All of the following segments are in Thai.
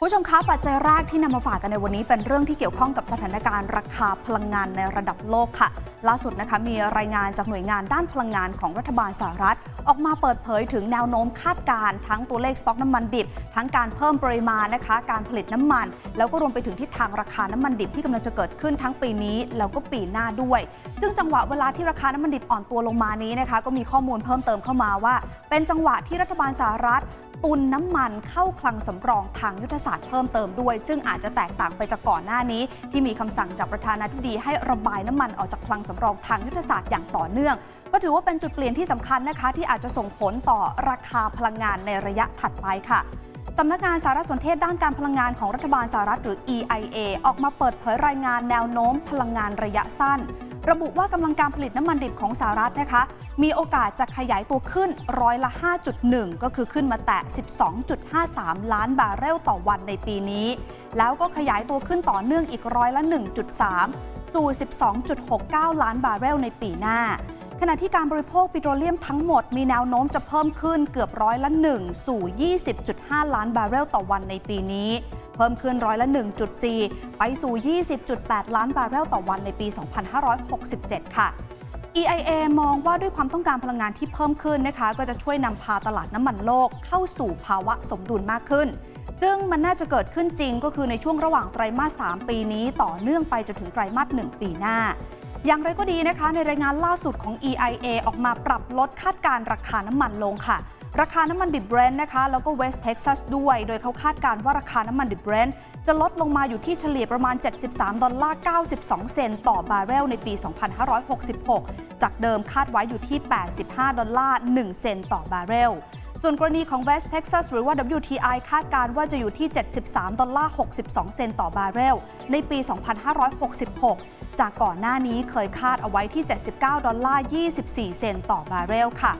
ผู้ชมคะปัจจัยแรกที่นำมาฝากกันในวันนี้ เป็นเรื่องที่เกี่ยวข้องกับสถานการณ์ราคาพลังงานในระดับโลกค่ะ ล่าสุดนะคะมีรายงานจากหน่วยงานด้านพลังงานของรัฐบาลสหรัฐ ออกมาเปิดเผยถึงแนวโน้มคาดการณ์ทั้งตัวเลขสต็อกน้ำมันดิบ ทั้งการเพิ่มปริมาณนะคะ การผลิตน้ำมัน แล้วก็รวมไปถึงทิศทางราคาน้ำมันดิบที่กำลังจะเกิดขึ้นทั้งปีนี้แล้วก็ปีหน้าด้วย ซึ่งจังหวะเวลาที่ราคาน้ำมันดิบอ่อนตัวลงมานี้นะคะ ก็มีข้อมูลเพิ่มเติมเข้ามาว่า เป็นจังหวะที่รัฐบาลสหรัฐ ตุนน้ำมันเข้าคลังสำรองทางยุทธศาสตร์เพิ่มเติมด้วย ซึ่งอาจจะแตกต่างไปจากก่อนหน้านี้ ที่มีคำสั่งจากประธานาธิบดีให้ระบายน้ำมันออกจากคลังสำรองทางยุทธศาสตร์อย่างต่อเนื่อง ก็ถือว่าเป็นจุดเปลี่ยนที่สำคัญนะคะ ที่อาจจะส่งผลต่อราคาพลังงานในระยะถัดไปค่ะสำนักงานสารสนเทศด้านการพลังงานของรัฐบาลสหรัฐหรือ EIA ออกมาเปิดเผยรายงานแนวโน้มพลังงานระยะสั้น ระบุว่ากำลังการผลิตน้ำมันดิบของสหรัฐนะคะ มีโอกาสจะขยายตัวขึ้นร้อยละ 5.1 ก็คือขึ้นมาแตะ 12.53 ล้านบาร์เรลต่อวันในปีนี้ แล้วก็ขยายตัวขึ้นต่อเนื่องอีกร้อยละ 1.3 สู่ 12.69 ล้านบาร์เรลในปีหน้าขณะที่การบริโภคปิโตรเลียมทั้งหมดมีแนวโน้มจะเพิ่มขึ้นเกือบร้อยละ 1 สู่ 20.5 ล้านบาร์เรลต่อวันในปีนี้ เพิ่มขึ้นร้อยละ 1.4 ไปสู่ 20.8 ล้านบาร์เรลต่อวันในปี 2567 ค่ะ EIA มองว่าด้วยความต้องการพลังงานที่เพิ่มขึ้นนะคะ ก็จะช่วยนำพาตลาดน้ำมันโลกเข้าสู่ภาวะสมดุลมากขึ้น ซึ่งมันน่าจะเกิดขึ้นจริงก็คือในช่วงระหว่างไตรมาส 3 ปีนี้ต่อเนื่องไปจนถึงไตรมาส 1 ปีหน้า อย่างไรก็ดีนะคะ ในรายงานล่าสุดของ EIA ออกมาปรับลดคาดการณ์ราคาน้ำมันลงค่ะ ราคาน้ำมันดิบเบรนท์นะคะแล้วก็เวสเท็กซัสด้วย โดยเขาคาดการณ์ว่าราคาน้ำมันดิบเบรนท์จะลดลงมาอยู่ที่เฉลี่ยประมาณ 73 ดอลลาร์ 92 เซนต์ต่อบาร์เรลในปี 2566 จากเดิมคาดไว้อยู่ที่ 85 ดอลลาร์ 1 เซนต์ต่อบาร์เรลส่วนกรณีของ West Texas หรือว่า WTI คาดการณ์ว่าจะอยู่ที่ 73 ดอลลาร์ 62 เซนต์ต่อบาร์เรล ในปี 2566 จากก่อนหน้านี้เคยคาดเอาไว้ที่ 79 ดอลลาร์ 24 เซนต์ต่อบาร์เรลค่ะ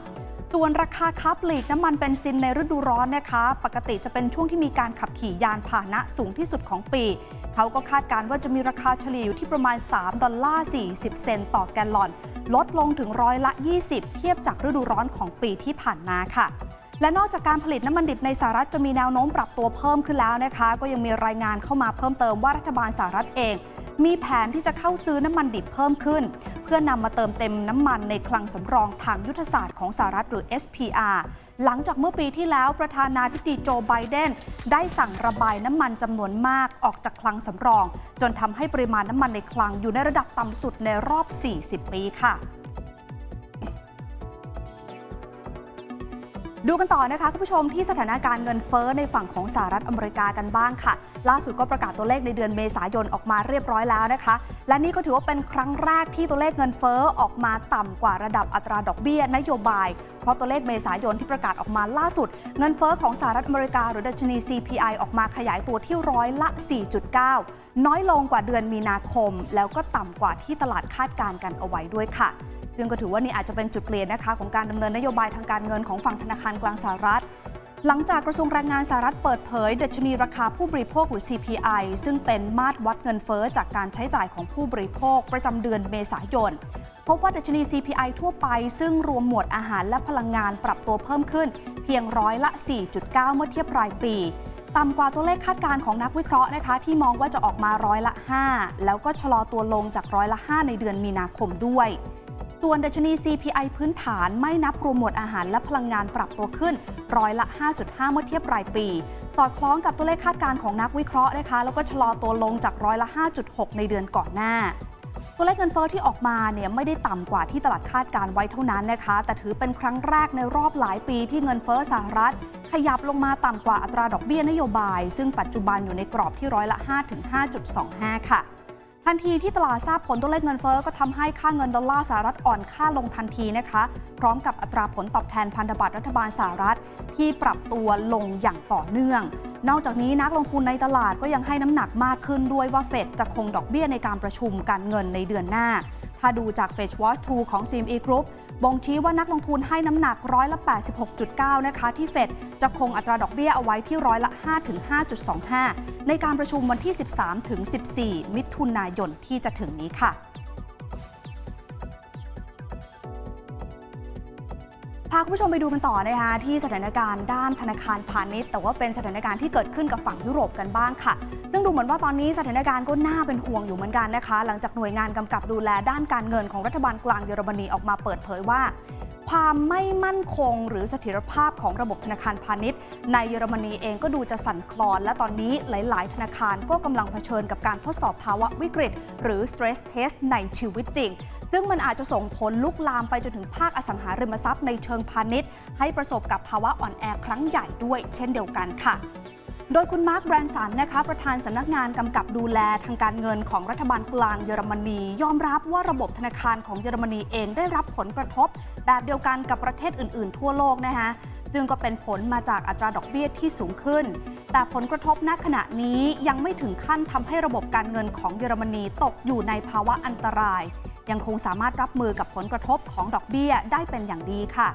ส่วนราคาค้าปลีกน้ำมันเบนซินในฤดูร้อนนะคะ ปกติจะเป็นช่วงที่มีการขับขี่ยานพาหนะสูงที่สุดของปี เขาก็คาดการณ์ว่าจะมีราคาเฉลี่ยอยู่ที่ประมาณ 3 ดอลลาร์ 40 เซนต์ต่อแกลลอน ลดลงถึงร้อยละ 20 เทียบจากฤดูร้อนของปีที่ผ่านมาค่ะและนอกจากการผลิตน้ำมันดิบในสหรัฐจะมีแนวโน้มปรับตัวเพิ่มขึ้นแล้วนะคะ ก็ยังมีรายงานเข้ามาเพิ่มเติมว่ารัฐบาลสหรัฐเอง มีแผนที่จะเข้าซื้อน้ำมันดิบเพิ่มขึ้น เพื่อนำมาเติมเต็มน้ำมันในคลังสำรองทางยุทธศาสตร์ของสหรัฐหรือ SPR หลังจากเมื่อปีที่แล้วประธานาธิบดีโจไบเดนได้สั่งระบายน้ำมันจำนวนมากออกจากคลังสำรอง จนทำให้ปริมาณน้ำมันในคลังอยู่ในระดับต่ำสุดในรอบ 40 ปีค่ะ ดูกันต่อนะคะคุณผู้ชมที่สถานการณ์เงินเฟ้อในฝั่งของสหรัฐอเมริกากันบ้างค่ะ ล่าสุดก็ประกาศตัวเลขในเดือนเมษายนออกมาเรียบร้อยแล้วนะคะ และนี่ก็ถือว่าเป็นครั้งแรกที่ตัวเลขเงินเฟ้อออกมาต่ำกว่าระดับอัตราดอกเบี้ยนโยบาย เพราะตัวเลขเมษายนที่ประกาศออกมาล่าสุด เงินเฟ้อของสหรัฐอเมริกาหรือดัชนี CPI ออกมาขยายตัวที่ร้อยละ 4.9 น้อยลงกว่าเดือนมีนาคม แล้วก็ต่ำกว่าที่ตลาดคาดการณ์กันเอาไว้ด้วยค่ะ ซึ่งก็ถือว่านี่อาจจะเป็นจุดเปลี่ยนนะคะของการดำเนินนโยบายทางการเงินของฝั่งธนาคารกลางสหรัฐ หลังจากกระทรวงแรงงานสหรัฐเปิดเผยดัชนีราคาผู้บริโภคหรือ CPI ซึ่งเป็นมาตรวัดเงินเฟ้อจากการใช้จ่ายของผู้บริโภคประจำเดือนเมษายน พบว่าดัชนี CPI ทั่วไป ซึ่งรวมหมวดอาหารและพลังงานปรับตัวเพิ่มขึ้น เพียงร้อยละ 4.9 เมื่อเทียบรายปีต่ำกว่าตัวเลขคาดการณ์ของนักวิเคราะห์นะคะ ที่มองว่าจะออกมาร้อยละ 5 แล้วก็ชะลอตัวลงจากร้อยละ 5 ในเดือนมีนาคมด้วย ส่วนดัชนี CPI พื้นฐานไม่นับรวมหมวดอาหารและพลังงานปรับตัวขึ้น ร้อยละ 5.5 เมื่อเทียบรายปี สอดคล้องกับตัวเลขคาดการณ์ของนักวิเคราะห์นะคะ แล้วก็ชะลอตัวลงจากร้อยละ 5.6 ในเดือนก่อนหน้าตัวเลขเงินเฟ้อที่ออกมาเนี่ยไม่ได้ต่ำกว่าที่ตลาดคาดการไว้เท่านั้นนะคะ แต่ถือเป็นครั้งแรกในรอบหลายปีที่เงินเฟ้อสหรัฐ ขยับลงมาต่ำกว่าอัตราดอกเบี้ยนโยบาย ซึ่งปัจจุบันอยู่ในกรอบที่ร้อยละ 5-5.25 ค่ะ ทันทีที่ตลาดทราบผลตัวเลขเงินเฟ้อก็ทำให้ค่าเงินดอลลาร์สหรัฐอ่อนค่าลงทันทีนะคะ พร้อมกับอัตราผลตอบแทนพันธบัตรรัฐบาลสหรัฐ ที่ปรับตัวลงอย่างต่อเนื่อง นอกจากนี้นักลงทุนในตลาดก็ยังให้น้ำหนักมากขึ้นด้วยว่าเฟดจะคงดอกเบี้ยในการประชุมการเงินในเดือนหน้า ถ้าดูจาก Fetch Watch 2 ของ CME Group บ่งชี้ว่านักลงทุนให้น้ำหนักร้อยละ 86.9 นะคะ ที่เฟดจะคงอัตราดอกเบี้ยเอาไว้ที่ร้อยละ 5-5.25 ในการประชุมวันที่ 13-14 มิถุนายนที่จะถึงนี้ค่ะาคุณผู้ชมไปดูกันต่อนะคะที่สถานการณ์ด้านธนาคารพาณิชย์ แต่ว่าเป็นสถานการณ์ที่เกิดขึ้นกับฝั่งยุโรปกันบ้างค่ะ ซึ่งดูเหมือนว่าตอนนี้สถานการณ์ก็น่าเป็นห่วงอยู่เหมือนกันนะคะ หลังจากหน่วยงานกำกับดูแลด้านการเงินของรัฐบาลกลางเยอรมนีออกมาเปิดเผยว่า ความไม่มั่นคงหรือเสถียรภาพของระบบธนาคารพาณิชย์ ในเยอรมนีเองก็ดูจะสั่นคลอน และตอนนี้หลาย ๆ ธนาคารก็กำลังเผชิญกับการทดสอบภาวะวิกฤต หรือ stress test ในชีวิตจริง ซึ่งมันอาจจะส่งผลลุกลามไปจนถึงภาคอสังหาริมทรัพย์ในเชิงพาณิชย์ ให้ประสบกับภาวะอ่อนแอครั้งใหญ่ด้วยเช่นเดียวกันค่ะโดยคุณมาร์คแบรนสันนะคะประธานสำนักงานกำกับดูแลทางการเงินของรัฐบาลกลางเยอรมนี ยอมรับว่าระบบธนาคารของเยอรมนีเองได้รับผลกระทบ แบบเดียวกันกับประเทศอื่น ๆ ทั่วโลกนะคะซึ่งก็เป็นผลมาจากอัตราดอกเบี้ยที่สูงขึ้น แต่ผลกระทบณขณะนี้ยังไม่ถึงขั้นทำให้ระบบการเงินของเยอรมนีตกอยู่ในภาวะอันตราย ยังคงสามารถรับมือกับผลกระทบของดอกเบี้ยได้เป็นอย่างดีค่ะ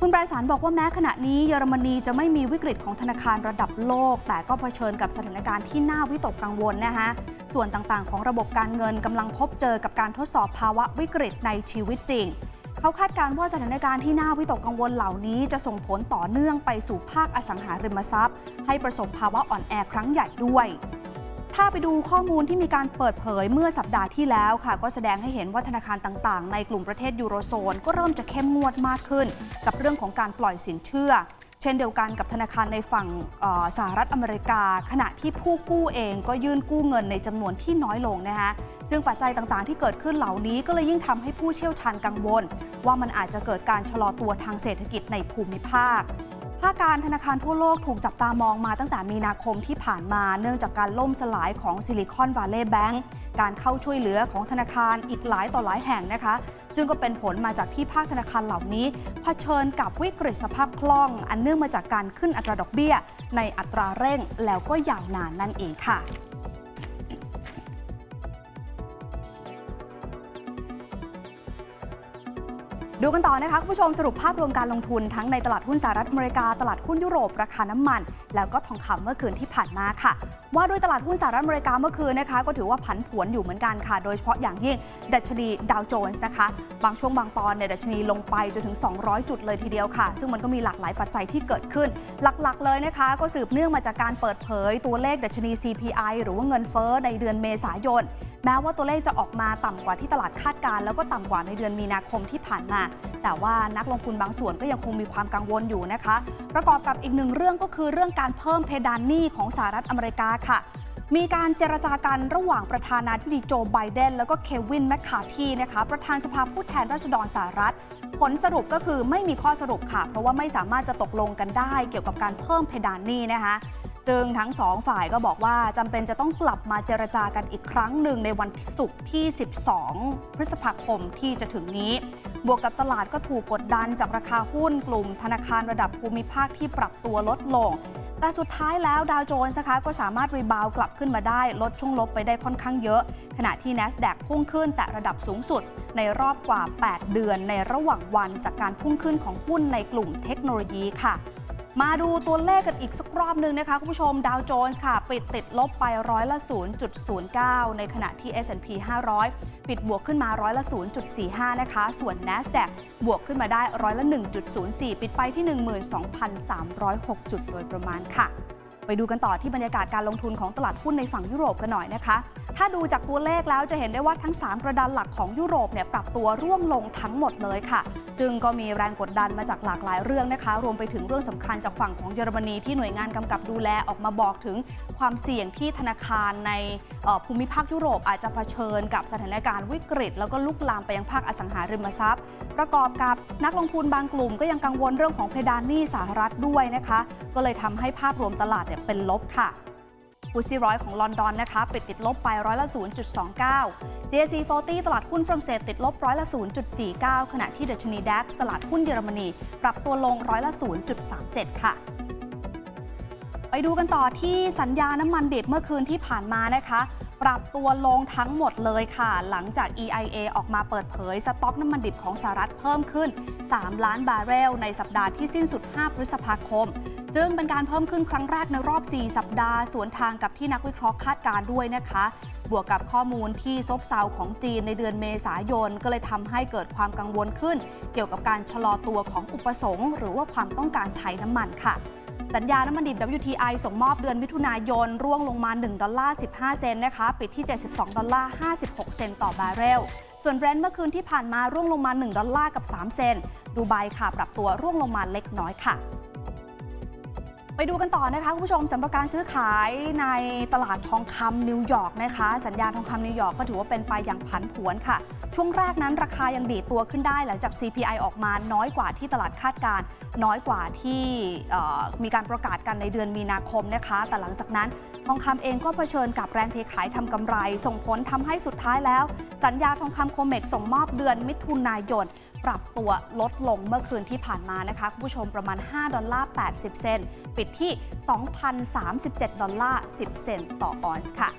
คุณไบรสันบอกว่าแม้ขณะนี้เยอรมนีจะไม่มีวิกฤตของธนาคารระดับโลก แต่ก็เผชิญกับสถานการณ์ที่น่าวิตกกังวลนะคะส่วนต่างๆ ของระบบการเงินกำลังพบเจอกับการทดสอบภาวะวิกฤตในชีวิตจริงเขาคาดการณ์ว่าสถานการณ์ที่น่าวิตกกังวลเหล่านี้จะส่งผลต่อเนื่องไปสู่ภาคอสังหาริมทรัพย์ ให้ประสบภาวะอ่อนแอครั้งใหญ่ด้วย ถ้าไปดูข้อมูลที่มีการเปิดเผยเมื่อสัปดาห์ที่แล้วค่ะ ก็แสดงให้เห็นว่าธนาคารต่างๆ ในกลุ่มประเทศยูโรโซน ก็เริ่มจะเข้มงวดมากขึ้น กับเรื่องของการปล่อยสินเชื่อ เช่นเดียวกันกับธนาคารในฝั่งสหรัฐอเมริกา ขณะที่ผู้กู้เองก็ยื่นกู้เงินในจำนวนที่น้อยลงนะคะซึ่งปัจจัยต่างๆ ที่เกิดขึ้นเหล่านี้ก็เลยยิ่งทำให้ผู้เชี่ยวชาญกังวล ว่ามันอาจจะเกิดการชะลอตัวทางเศรษฐกิจในภูมิภาค ภาคการธนาคารทั่วโลกถูกจับตามองมาตั้งแต่มีนาคมที่ผ่านมาเนื่องจากการล่มสลายของซิลิคอนวัลเลย์แบงก์การเข้าช่วยเหลือของธนาคารอีกหลายต่อหลายแห่งนะคะ ซึ่งก็เป็นผลมาจากที่ภาคธนาคารเหล่านี้เผชิญกับวิกฤตสภาพคล่อง อันเนื่องมาจากการขึ้นอัตราดอกเบี้ย ในอัตราเร่งแล้วก็ยาวนานนั่นเองค่ะ ดูกันต่อนะคะคุณผู้ชมสรุปภาพรวมการลงทุนทั้งในตลาดหุ้นสหรัฐอเมริกา ตลาดหุ้นยุโรปราคาน้ำมัน แล้วก็ทองคำเมื่อคืนที่ผ่านมาค่ะ ว่าด้วยตลาดหุ้นสหรัฐอเมริกาเมื่อคืนนะคะ ก็ถือว่าผันผวนอยู่เหมือนกันค่ะ โดยเฉพาะอย่างยิ่งดัชนีดาวโจนส์นะคะ บางช่วงบางตอนเนี่ยดัชนีลงไปจนถึง 200 จุดเลยทีเดียวค่ะ ซึ่งมันก็มีหลากหลายปัจจัยที่เกิดขึ้น หลักๆ เลยนะคะ ก็สืบเนื่องมาจากการเปิดเผยตัวเลขดัชนี CPI หรือว่าเงินเฟ้อในเดือนเมษายนแม้ว่าตัวเลขจะออกมาต่ำกว่าที่ตลาดคาดการ์แล้วก็ต่ำกว่าในเดือนมีนาคมที่ผ่านมา แต่ว่านักลงทุนบางส่วนก็ยังคงมีความกังวลอยู่นะคะ ประกอบกับอีกหนึ่งเรื่องก็คือเรื่องการเพิ่มเพดานหนี้ของสหรัฐอเมริกาค่ะมีการเจรจากันระหว่างประธานาธิบดีโจไบเดน แล้วก็เควินแมคคาทีนะคะประธานสภาผู้แทนราษฎรสหรัฐ ผลสรุปก็คือไม่มีข้อสรุปค่ะ เพราะว่าไม่สามารถจะตกลงกันได้เกี่ยวกับการเพิ่มเพดานหนี้นะคะ ซึ่งทั้งสองฝ่ายก็บอกว่าจำเป็นจะต้องกลับมาเจรจากันอีกครั้งหนึ่งในวันศุกร์ที่ 12 พฤษภาคมที่จะถึงนี้ บวกกับตลาดก็ถูกกดดันจากราคาหุ้นกลุ่ม ธนาคารระดับภูมิภาคที่ปรับตัวลดลง แต่สุดท้ายแล้วดาวโจนส์นะคะก็สามารถรีบาวกลับขึ้นมาได้ ลดช่วงลบไปได้ค่อนข้างเยอะ ขณะที่ NASDAQ พุ่งขึ้นแต่ระดับสูงสุด ในรอบกว่า 8 เดือนในระหว่างวันจากการพุ่งขึ้นของหุ้นในกลุ่มเทคโนโลยีค่ะ มาดูตัวเลขกันอีกสักรอบหนึ่งนะคะ คุณผู้ชมดาวโจนส์ค่ะ ปิดติดลบไปร้อยละ 0.09 ในขณะที่ S&P 500 ปิดบวกขึ้นมาร้อยละ 0.45 นะคะ ส่วน NASDAQ บวกขึ้นมาได้ร้อยละ 1.04 ปิดไปที่ 12,306 จุดโดยประมาณค่ะ ไปดูกันต่อที่บรรยากาศการลงทุนของตลาดหุ้นในฝั่งยุโรปกันหน่อยนะคะ ถ้าดูจากตัวเลขแล้วจะเห็นได้ว่าทั้ง 3 กระดานหลักของยุโรปเนี่ยปรับตัวร่วงลงทั้งหมดเลยค่ะ ซึ่งก็มีแรงกดดันมาจากหลากหลายเรื่องนะคะ รวมไปถึงเรื่องสำคัญจากฝั่งของเยอรมนีที่หน่วยงานกำกับดูแลออกมาบอกถึงความเสี่ยงที่ธนาคารในภูมิภาคยุโรปอาจจะเผชิญกับสถานการณ์วิกฤต แล้วก็ลุกลามไปยังภาคอสังหาริมทรัพย์ ประกอบกับนักลงทุนบางกลุ่มก็ยังกังวลเรื่องของเพดานหนี้สหรัฐด้วยนะคะ ก็เลยทำให้ภาพรวมตลาดเนี่ยเป็นลบค่ะ ฟุตซี่ร้อยของลอนดอนนะคะปิดติดลบไปร้อยละ 0.29 CAC 40 ตลาดหุ้นฝรั่งเศสติดลบร้อยละ 0.49 ขณะที่ดัชนีดัคตลาดหุ้นเยอรมนี ปรับตัวลงร้อยละ 0.37 ค่ะไปดูกันต่อที่สัญญาน้ำมันดิบเมื่อคืนที่ผ่านมานะคะ ปรับตัวลงทั้งหมดเลยค่ะ หลังจาก EIA ออกมาเปิดเผย สต็อกน้ำมันดิบของสหรัฐเพิ่มขึ้น 3 ล้านบาร์เรล ในสัปดาห์ที่สิ้นสุด 5 พฤษภาคม ซึ่งเป็นการเพิ่มขึ้นครั้งแรกในรอบ 4 สัปดาห์ สวนทางกับที่นักวิเคราะห์คาดการด้วยนะคะ บวกกับข้อมูลที่ซบเซาของจีนในเดือนเมษายน ก็เลยทำให้เกิดความกังวลขึ้น เกี่ยวกับการชะลอตัวของอุปสงค์ หรือว่าความต้องการใช้น้ำมันค่ะสัญญาน้ำมันดิบ WTI ส่งมอบเดือนมิถุนายน ร่วงลงมา 1 ดอลลาร์ 15 เซนต์นะคะ ปิดที่ 72 ดอลลาร์ 56 เซนต์ต่อบาร์เรล ส่วนเบรนท์เมื่อคืนที่ผ่านมาร่วงลงมา 1 ดอลลาร์กับ 3 เซนต์ดูไบค่ะ ปรับตัวร่วงลงมาเล็กน้อยค่ะ ไปดูกันต่อนะคะคุณผู้ชมสำหรับการซื้อขายในตลาดทองคำนิวยอร์กนะคะ สัญญาทองคำนิวยอร์กก็ถือว่าเป็นไปอย่างผันผวนค่ะ ช่วงแรกนั้นราคายังดีตัวขึ้นได้หลังจาก CPI ออกมาน้อยกว่าที่ตลาดคาดการน้อยกว่าที่มีการประกาศกันในเดือนมีนาคมนะคะ แต่หลังจากนั้นทองคำเองก็เผชิญกับแรงเทขายทำกำไร ส่งผลทำให้สุดท้ายแล้ว สัญญาทองคำโคเมกส่งมอบเดือนมิถุนายน ปรับตัวลดลงเมื่อคืนที่ผ่านมานะคะ คุณผู้ชมประมาณ 5 ดอลลาร์ 80 เซนปิดที่ 2,037 ดอลลาร์ 10 เซนต่อออนซ์ค่ะ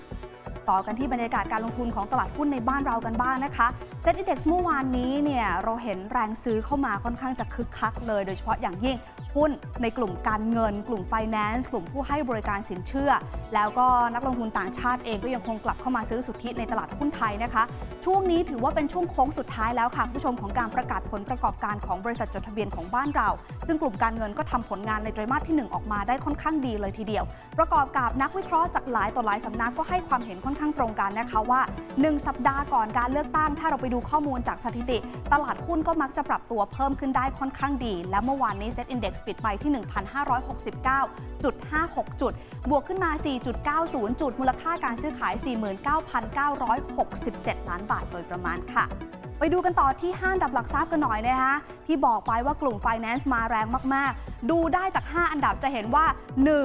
ต่อกันที่บรรยากาศการลงทุนของตลาดหุ้นในบ้านเรากันบ้างนะคะเซ็ตอินดี x เมื่อวานนี้เนี่ยเราเห็นแรงซื้อเข้ามาค่อนข้างจะคึกคักเลย โดยเฉพาะอย่างยิ่ง หุ้นในกลุ่มการเงิน กลุ่ม Finance กลุ่มผู้ให้บริการสินเชื่อ แล้วก็นักลงทุนต่างชาติเองก็ยังคงกลับเข้ามาซื้อสุทธิในตลาดหุ้นไทยนะคะ ช่วงนี้ถือว่าเป็นช่วงโค้งสุดท้ายแล้วค่ะผู้ชมของการประกาศผลประกอบการของบริษัทจดทะเบียนของบ้านเรา ซึ่งกลุ่มการเงินก็ทำผลงานในไตรมาสที่ 1 ออกมาได้ค่อนข้างดีเลยทีเดียว ประกอบกับนักวิเคราะห์จากหลายต่อหลายสำนักก็ให้ความเห็นค่อนข้างตรงกันนะคะว่า 1 สัปดาห์ก่อนการเลือกตั้งถ้าเราไปดูข้อมูลจากสถิติ ตลาดหุ้นก็มักจะปรับตัวเพิ่มขึ้นได้ค่อนข้างดี และเมื่อวานนี้เซ็ตอินดี x ปิดไปที่ 1,569.56 จุด บวกขึ้นมา 4.90 จุด มูลค่าการซื้อขาย 49,967 ล้านบาทโดยประมาณค่ะไปดูกันต่อที่ห้างดับหลักทรัพย์กันหน่อยนะคะที่บอกไปว่ากลุ่ม Finance มาแรงมาก ๆ ดูได้จาก 5 อันดับจะเห็นว่า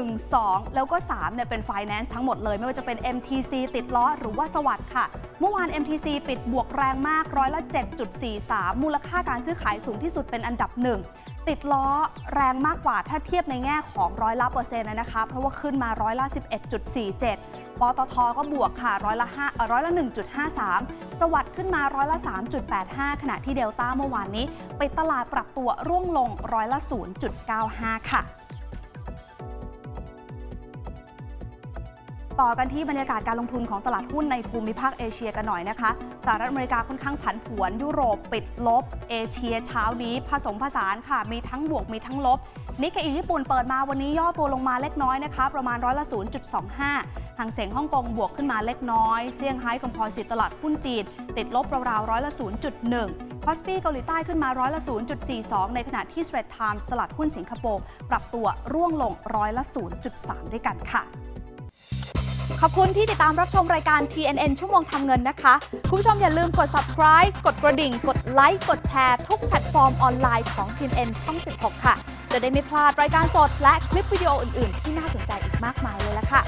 1 2 แล้วก็ 3 เนี่ยเป็น Finance ทั้งหมดเลย ไม่ว่าจะเป็น MTC ติดล้อหรือว่าสวัสด์ค่ะ เมื่อวาน MTC ปิดบวกแรงมากร้อยละ7.43 มูลค่าการซื้อขายสูงที่สุดเป็นอันดับ 1 ติดล้อแรงมากกว่าถ้าเทียบในแง่ของร้อยละเปอร์เซ็นต์นะคะ เพราะว่าขึ้นมาร้อยละ 11.47 ปตทก็บวกค่ะร้อยละ5ร้อยละ 1.53 สวัสด์ขึ้นมาร้อยละ 3.85 ขณะที่เดลต้าเมื่อวานนี้ไปดตลาดปรับตัวร่วงลงร้อยละ 0.95 ค่ะ ต่อกันที่บรรยากาศการลงทุนของตลาดหุ้นในภูมิภาคเอเชียกันหน่อยนะคะ สหรัฐอเมริกาค่อนข้างผันผวน ยุโรปปิดลบ เอเชียเช้านี้ผสมผสานค่ะ มีทั้งบวกมีทั้งลบ นิกเกอีญี่ปุ่นเปิดมาวันนี้ย่อตัวลงมาเล็กน้อยนะคะ ประมาณร้อยละ 0.25 หางเสียงฮ่องกงบวกขึ้นมาเล็กน้อย เซี่ยงไฮ้คอมพอสิตตลาดหุ้นจีน ติดลบราวๆร้อยละ 0.1คอสปีเกาหลีใต้ขึ้นมาร้อยละ 0.42 ในขณะที่ Straits Times ตลาดหุ้นสิงคโปร์ปรับตัวร่วงลงร้อยละ 0.3 ด้วยกันค่ะ ขอบคุณที่ติดตามรับชมรายการ TNN ชั่วโมงทำเงินนะคะ คุณผู้ชมอย่าลืมกด subscribe กดกระดิ่ง กดไลค์ กดแชร์ทุกแพลตฟอร์มออนไลน์ของ TNN ช่อง 16 ค่ะ จะได้ไม่พลาดรายการสดและคลิปวิดีโออื่น ๆ ที่น่าสนใจอีกมากมายเลยละค่ะ